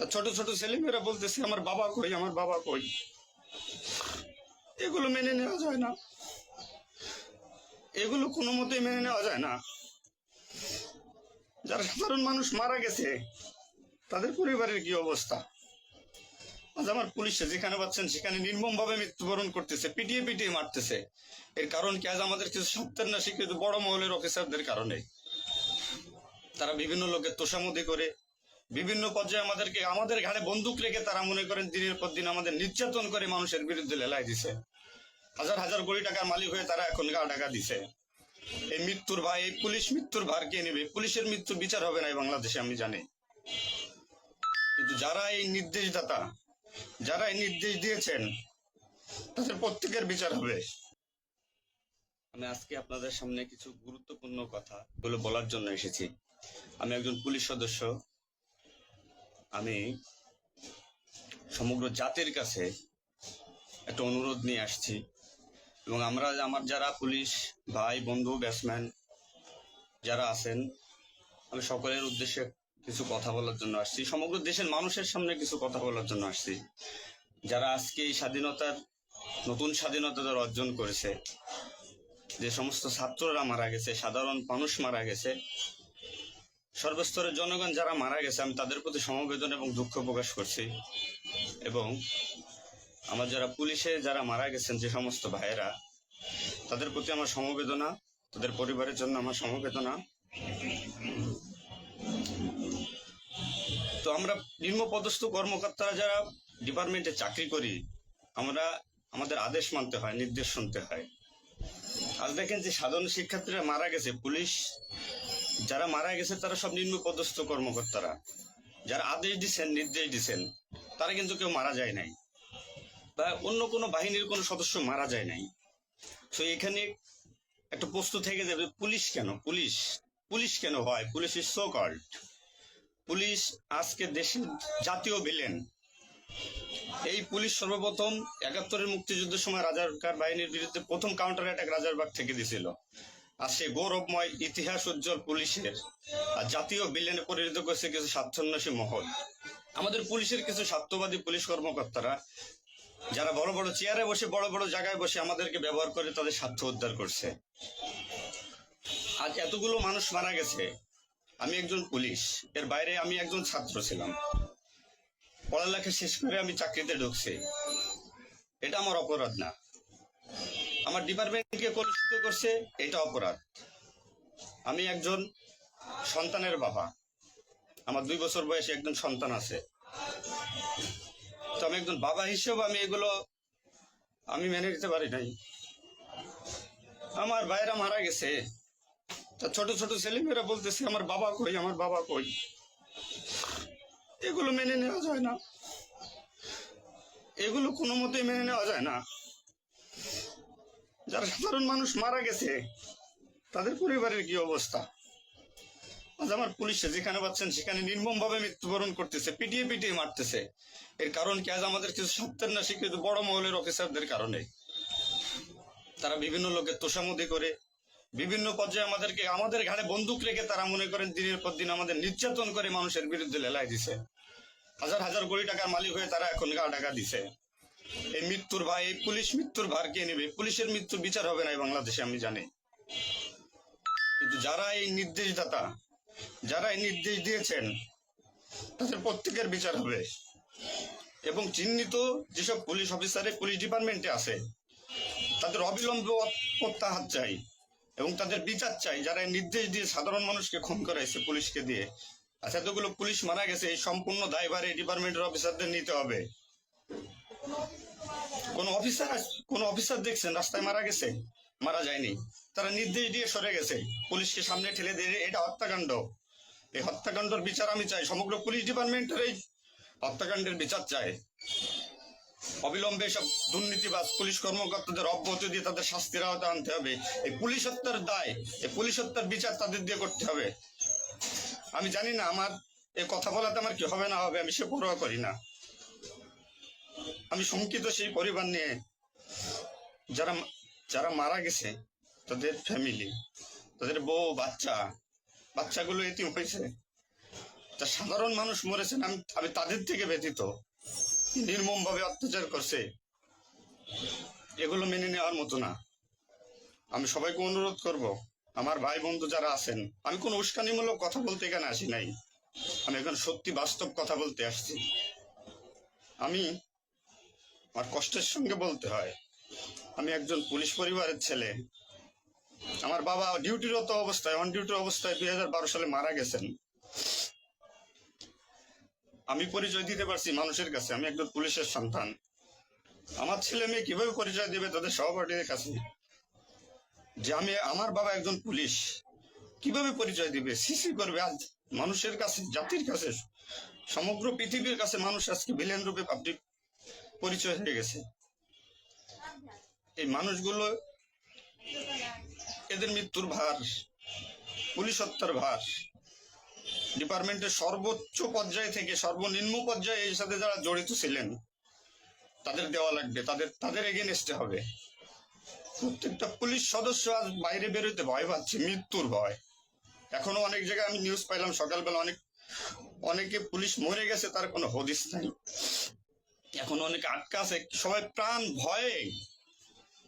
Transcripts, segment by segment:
তা ছোট ছোট ছেলেমেয়েরা বলতেছে, আমার বাবা কই, আমার বাবা কই? এগুলো মেনে নেওয়া যায় না। এগুলো কোনো মতেই মেনে নেওয়া যায় না। যারা সাধারণ মানুষ মারা গেছে, তাদের পরিবারের কি অবস্থা? আজ আমার পুলিশে যেখানে পাচ্ছেন, সেখানে নির্মম ভাবে মৃত্যুবরণ করতেছে, পিটিয়ে পিটিয়ে মারতেছে। এর কারণ কি আজ আমাদের কিছু সত্যের না স্বীকৃত বড় মহলের অফিসারদের কারণে। তারা বিভিন্ন লোকের তোষামতি করে বিভিন্ন পর্যায়ে আমাদেরকে, আমাদের ঘাড়ে বন্দুক রেখে তারা মনে করেন দিনের পর দিন আমাদের নির্যাতন করে মানুষের বিরুদ্ধে লেলাই দিছে। হাজার হাজার কোটি টাকার মালিক হয়ে তারা এখন গা টাকা দিছে। এই মৃত্যুর ভাই এই পুলিশ মৃত্যুর ভার কে নেবে? পুলিশের মৃত্যুর বিচার হবে না এই বাংলাদেশে, আমি জানি। কিন্তু যারা এই নির্দেশদাতা, যারা এই নির্দেশ দিয়েছেন, তাদের প্রত্যেকের বিচার হবে। আমি আজকে আপনাদের সামনে কিছু গুরুত্বপূর্ণ কথা বলার জন্য এসেছি। আমি একজন পুলিশ সদস্য। আমি সমগ্র জাতির কাছে একটা অনুরোধ নিয়ে আসছি এবং আমরা আমার যারা পুলিশ, ভাই, বন্ধু, ব্যাটসম্যান যারা আছেন, আমি সকলের উদ্দেশ্যে কিছু কথা বলার জন্য আসছি। সমগ্র দেশের মানুষের সামনে কিছু কথা বলার জন্য আসছি। যারা আজকে এই স্বাধীনতার, নতুন স্বাধীনতা যারা অর্জন করেছে, যে সমস্ত ছাত্ররা মারা গেছে, সাধারণ মানুষ মারা গেছে সর্বস্তরের জনগণ যারা মারা গেছে, আমি তাদের প্রতি সমবেদনা এবং দুঃখ প্রকাশ করছি। এবং আমার যারা পুলিশে যারা মারা গেছেন, যে সমস্ত ভাইয়েরা, তাদের প্রতি আমার সমবেদনা, তাদের পরিবারের জন্য আমার সমবেদনা। তো আমরা নিম্ন পদস্থ কর্মকর্তারা যারা ডিপার্টমেন্টে চাকরি করি, আমরা আমাদের আদেশ মানতে হয়, নির্দেশ শুনতে হয়। আজ দেখেন যে সাধারণ শিক্ষার্থীরা মারা গেছে, পুলিশ যারা মারা গেছে, তারা সব নিম্ন পদস্থ কর্মকর্তারা। যারা আদেশ দিচ্ছেন নির্দেশ দিচ্ছেন তারা কিন্তু কেউ মারা যায় নাই। বা অন্য কোনো বাহিনীর কোনো সদস্য মারা যায় নাই। তো এখানে একটা প্রশ্ন থেকে যাবে, পুলিশ কেন? পুলিশ পুলিশ কেন হয়? Police is so called police আজকে দেশের জাতীয় ভিলেন এই পুলিশ সর্বপ্রথম একাত্তরের মুক্তিযুদ্ধের সময় রাজারকার বাহিনীর বিরুদ্ধে প্রথম কাউন্টার অ্যাটাক রাজারবাগ থেকে দিছিল। আর সেই গৌরবময় ইতিহাস উজ্জ্বল পুলিশের আর জাতীয় বিলেনে পরিণত করেছে কিছু স্বার্থন্বেষী মহল। আমাদের পুলিশের কিছু স্বার্থবাদী পুলিশ কর্মকর্তারা, যারা বড় বড় চেয়ারে বসে, বড় বড় জায়গায় বসে আমাদেরকে ব্যবহার করে তাদের স্বার্থ উদ্ধার করছে। আজ এতগুলো মানুষ মারা গেছে। আমি একজন পুলিশ। এর বাইরে আমি একজন ছাত্র ছিলাম। পড়ালেখা শেষ করে আমি চাকরিতে ঢুকছি। এটা আমার অপরাধ না। আমার ডিপার্টমেন্টকে কলুষিত করছে, এটা অপরাধ। আমি একজন সন্তানের বাবা। আমার দুই বছর বয়সে একজন সন্তান আছে। তো আমি একজন বাবা হিসেবে আমি এগুলো আমি মেনে নিতে পারি নাই। আমার ভাইরা মারা গেছে। তা ছোট ছোট ছেলেমেয়েরা বলতেছে, আমার বাবা কই? আমার বাবা কই? এগুলো মেনে নেওয়া যায় না। এগুলো কোনো মতেই মেনে নেওয়া যায় না। যারা সাধারণ মানুষ মারা গেছে, তাদের পরিবারের কি অবস্থা? আজ আমার পুলিশে যেখানে পাচ্ছেন, সেখানে নির্মম ভাবে মৃত্যুবরণ করতেছে, পিটিয়ে পিটিয়ে মারতেছে। এর কারণ কি? আজ আমাদের কিছু সত্যের না স্বীকৃত বড় মহলের অফিসারদের কারণে। তারা বিভিন্ন লোকের তোষামতি করে, বিভিন্ন পর্যায়ে আমাদেরকে, আমাদের ঘাড়ে বন্দুক রেখে তারা মনে করেন দিনের পর দিন আমাদের নির্যাতন করে মানুষের বিরুদ্ধে লেলাই দিছে। হাজার হাজার কোটি টাকার মালিক হয়ে তারা এখন গা টাকা দিছে। এই মৃত্যুর ভাই এই পুলিশ মৃত্যুর ভার কে নেবে? পুলিশের মৃত্যুর বিচার হবে না এই বাংলাদেশে, আমি জানি। কিন্তু যারা এই নির্দেশদাতা, যারা এই নির্দেশ দিয়েছেন, তাদের প্রত্যেকের বিচার হবে। এবং চিহ্নিত যেসব পুলিশ অফিসারে পুলিশ ডিপার্টমেন্টে আছে, তাদের অবিলম্বে প্রত্যাহার চাই এবং তাদের বিচার চাই। যারা এই নির্দেশ দিয়ে সাধারণ মানুষকে খুন করাইছে পুলিশকে দিয়ে আচ্ছা এতগুলো পুলিশ মারা গেছে, এই সম্পূর্ণ দায়ভার এই ডিপার্টমেন্টের অফিসারদের নিতে হবে। কোন অফিসার কোন অফিসার দেখছেন, রাস্তায় মারা গেছে? মারা যায়নি। তারা নির্দেশ দিয়ে সরে গেছে। পুলিশকে সামনে ঠেলে দিয়ে এটা হত্যাকাণ্ড। এই হত্যাকাণ্ডের বিচার আমি চাই। সমগ্র পুলিশ ডিপার্টমেন্টের এই হত্যাকাণ্ডের বিচার চাই। অবিলম্বে সব দুর্নীতিবাজ পুলিশ কর্মকর্তাদের অব্যাহতি দিয়ে তাদের শাস্তির আওতা আনতে হবে। এই পুলিশ হত্যার দায়, এই পুলিশ হত্যার বিচার তাদের দিয়ে করতে হবে। আমি জানি না, আমার এই কথা বলাতে আমার কি হবে না হবে, আমি সে পরোয়া করি না। আমি শঙ্কিত সেই পরিবার নিয়ে। যারা যারা মারা গেছে, তাদের ফ্যামিলি তাদের বউ, বাচ্চা, বাচ্চাগুলো এটি হয়েছে। তা সাধারণ মানুষ মরেছেন আমি আমি তাদের থেকে ব্যতীত নির্মম ভাবে অত্যাচার করছে। এগুলো মেনে নেওয়ার মতো না। আমি সবাইকে অনুরোধ করব, আমার ভাই বন্ধু যারা আছেন, আমি কোনো উস্কানিমূলক কথা বলতে এখানে আসি নাই। আমি এখন সত্যি বাস্তব কথা বলতে আসছি। আমি আমার কষ্টের সঙ্গে বলতে হয়। আমি একজন পুলিশ পরিবারের ছেলে। আমার বাবা ডিউটিরত অবস্থায় অন ডিউটির অবস্থায় দুই সালে মারা গেছেন। আমি পরিচয় দিতে পারছি মানুষের কাছে, আমি একজন পুলিশের সন্তান। আমার ছেলে মেয়ে কীভাবে পরিচয় দেবে তাদের সহপাঠীদের কাছে? যে আমি, আমার বাবা একজন পুলিশ, কীভাবে পরিচয় দিবে? সিসি করবে আজ মানুষের কাছে, জাতির কাছে, সমগ্র পৃথিবীর কাছে মানুষ আজকে ভিলেন রূপে পাবলিক পরিচয় হয়ে গেছে। এই মানুষগুলো এদের মৃত্যুর ভার, পুলিশ হত্যার ভার, ডিপার্টমেন্টের সর্বোচ্চ পর্যায়ে থেকে সর্বনিম্ন পর্যায়ে এর সাথে যারা জড়িত ছিলেন, তাদের দেওয়া লাগবে, তাদের তাদের এগেনস্টে হবে। প্রত্যেকটা পুলিশ সদস্য আজ বাইরে বেরোতে ভয় পাচ্ছে, মৃত্যুর ভয়। এখনও অনেক জায়গায় আমি নিউজ পাইলাম, সকালবেলা অনেক, অনেকে পুলিশ মরে গেছে, তার কোনো হদিস নাই। এখন অনেকে আটকা আছে, সবাই প্রাণ ভয়ে,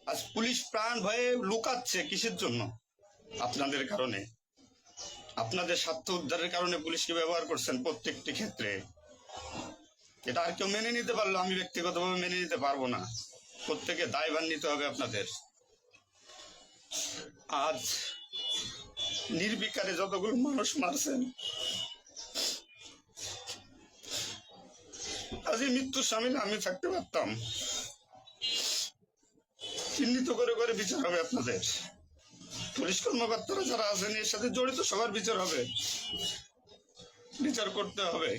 আজ পুলিশ প্রাণ ভয়ে লুকাচ্ছে কিসের জন্য? আপনাদের কারণে। আপনাদের স্বার্থ উদ্ধারের কারণে পুলিশকে ব্যবহার করছেন প্রত্যেকটি ক্ষেত্রে। এটা আর কেউ মেনে নিতে পারল, আমি ব্যক্তিগতভাবে মেনে নিতে পারব না। প্রত্যেকে দায়ভার নিতে হবে আপনাদের। আজ নির্বিকারে যতগুলো মানুষ মারছেন আজ এই মৃত্যুর সামিল আমি থাকতে পারতাম। চিহ্নিত করে করে বিচার হবে আপনাদের। পুলিশ কর্মকর্তারা যারা আছেন, এর সাথে জড়িত সবার বিচার হবে। বিচার করতে হবে।